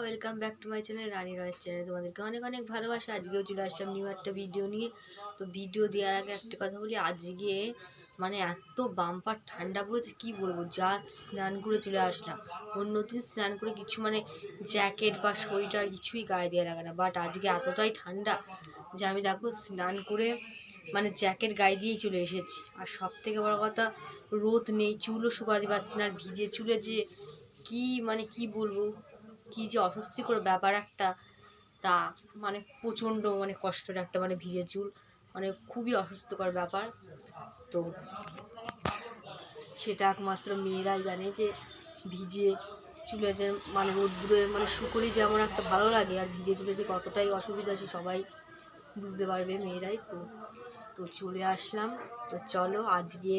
Welcome back to my channel Rani রয়ের channel তোমাদেরকে অনেক অনেক ভালোবাসা। আজকেও চলে আসলাম নিউ একটা ভিডিও নিয়ে। তো ভিডিও দেওয়ার আগে একটা কথা বলি, আজকে মানে এত বাম্পার ঠান্ডা পড়েছে, কি বলব? যা স্নান করে চলে আসলাম। অন্যদিন স্নান করে কিছু মানে জ্যাকেট বা সোয়েটার কিছুই গায়ে দেওয়া লাগে না। বাট আজকে এতটাই ঠান্ডা যে আমি দেখো স্নান করে মানে জ্যাকেট গায়ে দিয়েই চলে এসেছি। আর সব থেকে বড় কথা, রোদ নেই, চুলও শুকাতে পারছি না আর ভিজে চুলে যে কি মানে কি বলব? কি যে অস্বস্তিকর ব্যাপার একটা, তা মানে প্রচণ্ড মানে কষ্টের একটা মানে ভিজে চুল মানে খুবই অস্বস্তিকর ব্যাপার। তো সেটা একমাত্র মেয়েরাই জানে যে ভিজে চুলে যে মানে রোদ্দুরে মানে শুকোলে যেমন একটা ভালো লাগে, আর ভিজে চুলে যে কতটাই অসুবিধা সে সবাই বুঝতে পারবে মেয়েরাই। তো তো চলে আসলাম। তো চলো আজকে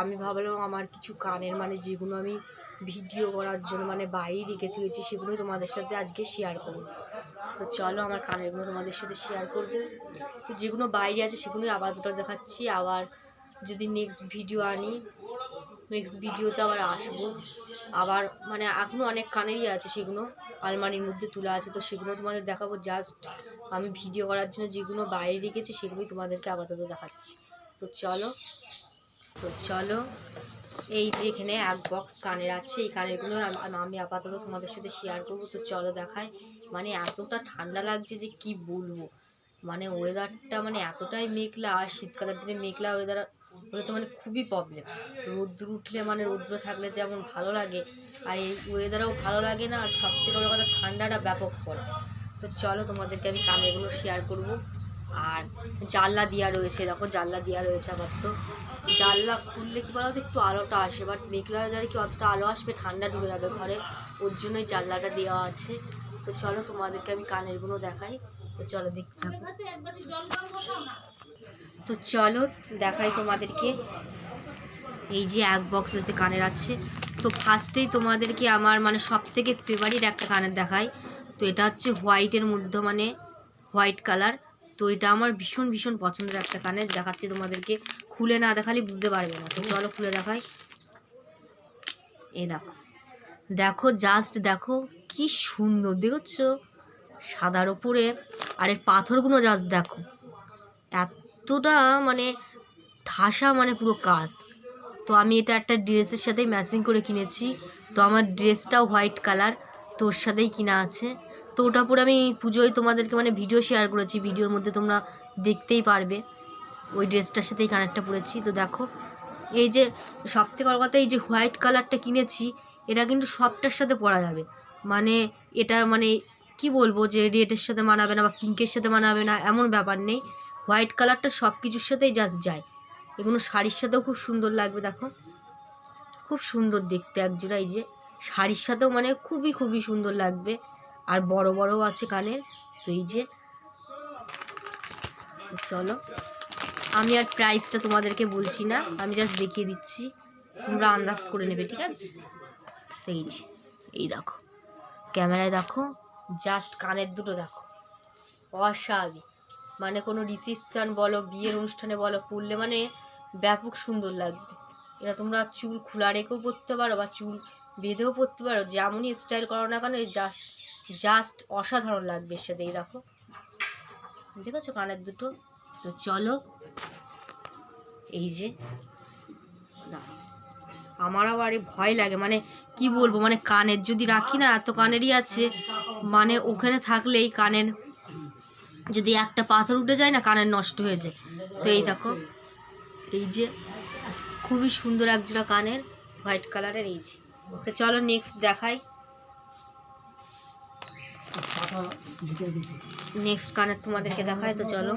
আমি ভাবলাম আমার কিছু কানের মানে যেগুলো আমি ভিডিও করার জন্য মানে বাইরে রেখে তুলেছি সেগুলো তোমাদের সাথে আজকে শেয়ার করব। তো চলো আমার কানেরগুলো তোমাদের সাথে শেয়ার করব। তো যেগুলো বাইরে আছে, সেগুলোই আবার দুটো দেখাচ্ছি। আবার যদি নেক্সট ভিডিও আনি নেক্সট ভিডিওতে আবার আসব। আবার মানে এখনও অনেক কানেরই আছে সেগুলো, আলমারির মধ্যে তোলা আছে, তো সেগুলো তোমাদের দেখাবো। জাস্ট আমি ভিডিও করার জন্য যেগুলো বাইরে রেখেছি, সেগুলোই তোমাদেরকে আপাতত দেখাচ্ছি। তো চলো তো চলো। এই যে এখানে এক বক্স কানের আছে, এই কানেরগুলো আম- আপাতত তোমাদের সাথে শেয়ার করব। তো চলো দেখায় মানে এতটা ঠান্ডা লাগছে যে কি বলব? মানে ওয়েদারটা মানে এতটাই মেঘলা, আর শীতকালের দিনে মেঘলা ওয়েদার হলে তো মানে খুবই প্রবলেম রৌদ্র উঠলে মানে রৌদ্র থাকলে যেমন ভালো লাগে, আর এই ওয়েদারও ভালো লাগে না, আর সব থেকে বড় কথা ঠান্ডাটা ব্যাপক পড়ে তো চলো তোমাদেরকে আমি কানেরগুলো শেয়ার করব। আর জানলা দেওয়া রয়েছে, দেখো জানলা দেওয়া রয়েছে আবার তো। জানলা খুললে কি বলো তো একটু আলোটা আসে বাট মেঘলা কি অতটা আলো আসবে? ঠান্ডা ঢুকে যাবে ঘরে। ওর জন্যই জানলাটা দেওয়া আছে। তো চলো তোমাদেরকে আমি কানেরগুলো দেখাই। তো চলো দেখতে থাকো। তো চলো দেখাই তোমাদেরকে। এই যে এক বক্স হচ্ছে কানের আছে। তো ফার্স্টেই তোমাদেরকে আমার মানে সব থেকে ফেভারিট একটা কানের দেখাই। তো এটা হচ্ছে হোয়াইটের মধ্যে মানে হোয়াইট কালার তো এটা আমার ভীষণ ভীষণ পছন্দের একটা কানের। দেখাচ্ছি তোমাদেরকে। খুলে না দেখালে বুঝতে পারবে না। তো চলো খুলে দেখাই। এ দেখো। দেখো জাস্ট দেখো, কি সুন্দর, দেখছ? সাদার ওপরে। আর এর পাথরগুলো জাস্ট দেখো। এতটা মানে ঠাসা মানে পুরো কাজ। তো আমি এটা একটা ড্রেসের সাথেই ম্যাচিং করে কিনেছি। তো আমার ড্রেসটাও হোয়াইট কালার তো ওর সাথেই কিনা আছে। তো ওটা পরে আমি পুজোয় তোমাদেরকে মানে ভিডিও শেয়ার করেছি ভিডিওর মধ্যে তোমরা দেখতেই পারবে। ওই ড্রেসটার সাথেই কানেরটা পরেছি, তো দেখো। এই যে সব থেকে বড় কথা, এই যে হোয়াইট কালারটা কিনেছি, এটা কিন্তু সবটার সাথে পরা যাবে। মানে এটা মানে কি বলব যে রেডের সাথে মানাবে না বা পিঙ্কের সাথে মানাবে না, এমন ব্যাপার নেই। হোয়াইট কালারটা সব কিছুর সাথেই জাস্ট যায়। এগুলো শাড়ির সাথেও খুব সুন্দর লাগবে, দেখো। খুব সুন্দর দেখতে একজোড়া এই যে শাড়ির সাথেও মানে খুবই খুবই সুন্দর লাগবে। আর বড় বড়ও আছে কানের। তো এই যে, চলো। আমি আর প্রাইসটা তোমাদেরকে বলছি না, আমি জাস্ট দেখিয়ে দিচ্ছি। তোমরা আন্দাজ করে নেবে, ঠিক আছে? তো এই যে, এই দেখো। ক্যামেরায় দেখো জাস্ট কানের দুটো দেখো। অস্বাভাবিক। মানে কোনো রিসেপশন বলো, বিয়ের অনুষ্ঠানে বলো পরলে মানে ব্যাপক সুন্দর লাগবে। এটা তোমরা চুল খোলা রেখেও পরতে পারো বা চুল বেঁধেও পরতে পারো, যেমনই স্টাইল করো না কেন জাস্ট জাস্ট অসাধারণ লাগবে সাথে, এই দেখো। দেখেছ কানের দুটো? তো চলো, এই যে আমার আবার ভয় লাগে মানে কি বলব মানে কানের যদি রাখি না, এত কানেরই আছে মানে ওখানে থাকলেই কানের যদি একটা পাথর উঠে যায় না, কানের নষ্ট হয়ে যায়। তো এই দেখো, এই যে, খুবই সুন্দর একজোড়া কানের, হোয়াইট কালারের, এই যে। তো চলো নেক্সট দেখাই। নেক্সট কানের তোমাদেরকে দেখায়, তো চলো।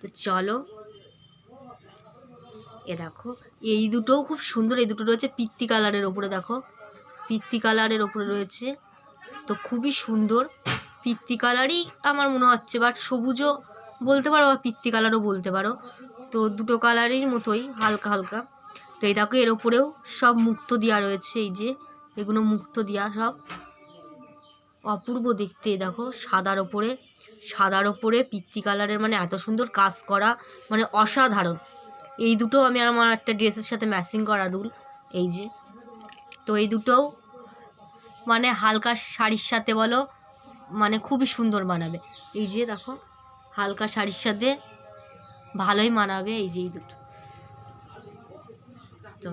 তো চলো। এ দেখো, এই দুটোও খুব সুন্দর, এই দুটো রয়েছে পিত্তি কালারের ওপরে, দেখো। পিত্তি কালারের ওপরে রয়েছে। তো খুবই সুন্দর। পিত্তি কালারই আমার মনে হচ্ছে বাট সবুজও বলতে পারো বা পিত্তি কালারও বলতে পারো। তো দুটো কালারের মতোই, হালকা হালকা। তো এই দেখো, এর ওপরেও সব মুক্ত দেওয়া রয়েছে, এই যে। এগুলো মুক্ত দেওয়া সব। অপূর্ব দেখতে দেখো, সাদার ওপরে। সাদার ওপরে পিত্তি কালারের মানে এত সুন্দর কাজ করা মানে অসাধারণ। এই দুটো আমি আমার একটা ড্রেসের সাথে ম্যাচিং করা দুল, এই যে। তো এই দুটোও মানে হালকা শাড়ির সাথে বলো মানে খুবই সুন্দর মানাবে এই যে দেখো, হালকা শাড়ির সাথে ভালোই মানাবে এই যে এই দুটো। তো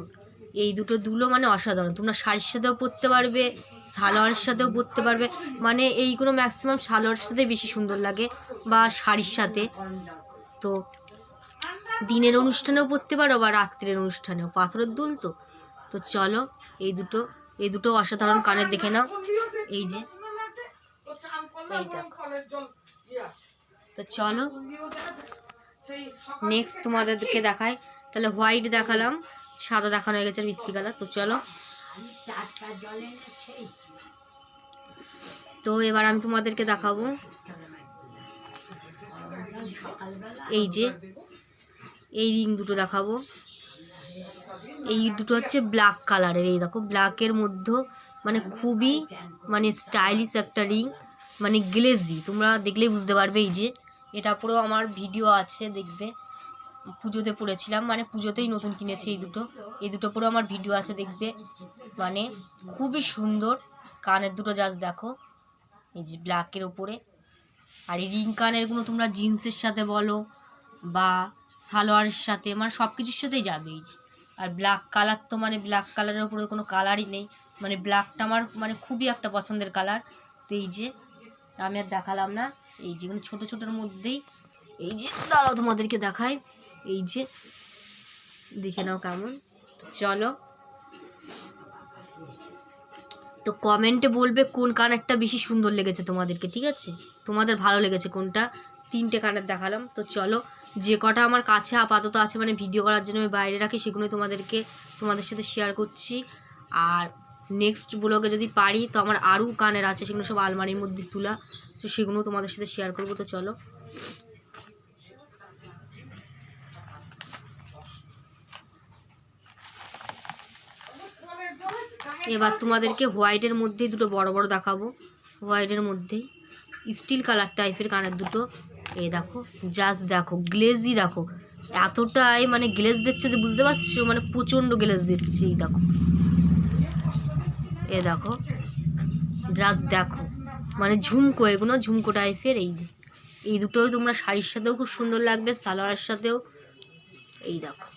এই দুটো দুলো মানে অসাধারণ। তোমরা শাড়ির সাথেও পরতে পারবে, সালোয়ারের সাথেও পরতে পারবে। মানে এইগুলো ম্যাক্সিমাম সালোয়ারের সাথে বেশি সুন্দর লাগে বা শাড়ির সাথে। তো দিনের অনুষ্ঠানেও পরতে পারো বা রাত্রের অনুষ্ঠানেও। পাথরের দুল তো। তো চলো, এই দুটো এই দুটো অসাধারণ কানের দেখে নাও। এই যে তো চলো নেক্সট তোমাদেরকে দেখাই। তাহলে হোয়াইট দেখালাম সাদা দেখানো হয়ে গেছে বৃত্তি কালার তো চলো। তো এবার আমি তোমাদেরকে দেখাবো। এই যে এই রিং দুটো দেখাবো। এই দুটো হচ্ছে ব্ল্যাক কালারের এই দেখো ব্ল্যাকের মধ্যে মানে খুবই মানে স্টাইলিশ একটা রিং মানে গ্লেজি তোমরা দেখলেই বুঝতে পারবে এই যে। এটা পুরো আমার ভিডিও আছে, দেখবে। পুজোতে পড়েছিলাম মানে পুজোতেই নতুন কিনেছি এই দুটো। এই দুটো পুরো আমার ভিডিও আছে, দেখবে। মানে খুবই সুন্দর। কানের দুটো জাস্ট দেখো। এই যে ব্ল্যাকের ওপরে আর এই রিং কানেরগুলো তোমরা জিন্সের সাথে বলো বা সালোয়ারের সাথে মানে সব কিছুর সাথেই যাবে এই আর ব্ল্যাক কালার তো মানে ব্ল্যাক কালারের উপরে কোনো কালারই নেই। মানে ব্ল্যাকটা আমার মানে খুবই একটা পছন্দের কালার তো এই যে আমি আর দেখালাম না। এই যে মানে ছোটো ছোটোর মধ্যেই এই যে, দাঁড়াও তোমাদেরকে দেখাই। এই যে, দেখে নাও কেমন। তো চলো। তো কমেন্টে বলবে কোন কানেরটা বেশি সুন্দর লেগেছে তোমাদেরকে, ঠিক আছে? তোমাদের ভালো লেগেছে কোনটা? তিনটে কানের দেখালাম। তো চলো, যে কটা আমার কাছে আপাতত আছে মানে ভিডিও করার জন্য আমি বাইরে রাখি সেগুলো তোমাদেরকে, তোমাদের সাথে শেয়ার করছি। আর নেক্সট ব্লগে যদি পারি, তো আমার আরও কানের আছে, সেগুলো সব আলমারির মধ্যে তোলা। তো সেগুলো তোমাদের সাথে শেয়ার করব, তো চলো। এবার তোমাদেরকে হোয়াইটের মধ্যে দুটো বড় বড় দেখাবো। হোয়াইটের মধ্যেই স্টিল কালার টাইপের কানের দুটো। এই দেখো জাস্ট দেখো গ্লেজই দেখো। এতটাই মানে গ্লেজ দিচ্ছে বুঝতে পারছ? মানে প্রচণ্ড গ্লেজ দিচ্ছে, এই দেখো। এ দেখো জাস্ট দেখো। মানে ঝুমকো, এগুলো ঝুমকো টাইপের এই যে। এই দুটোই তোমরা শাড়ির সাথেও খুব সুন্দর লাগবে, সালোয়ারের সাথেও। এই দেখো।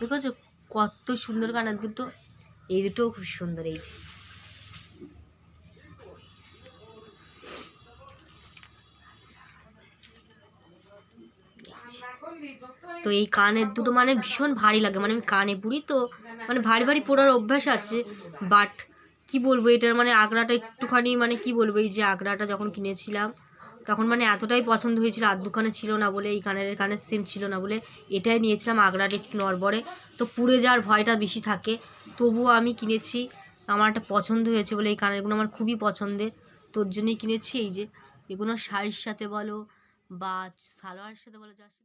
দেখেছ? কত সুন্দর কানের দুটো। এই দুটোও খুব সুন্দর, এই যে। তো এই কানের দুটো মানে ভীষণ ভারী লাগে। মানে আমি কানে পুরি তো মানে ভারী ভারী পরার অভ্যাস আছে। বাট কি বলব, এটার মানে আগ্রাটা একটুখানি মানে কি বলব, এই যে আগ্রাটা যখন কিনেছিলাম, তখন মানে এতটাই পছন্দ হয়েছিল, আর দোকানে ছিল না বলে, এই কানের কানের সেম ছিল না বলে, এটাই নিয়েছিলাম আগ্রাটা একটু নড়বড়ে। তো পুড়ে যাওয়ার ভয়টা বেশি থাকে। তবুও আমি কিনেছি, আমার একটা পছন্দ হয়েছে বলে এই কানেরগুলো আমার খুবই পছন্দের। তোর জন্যই কিনেছি, এই যে এগুলো শাড়ির সাথে বলো বা সালোয়ারের সাথে বলো সাথে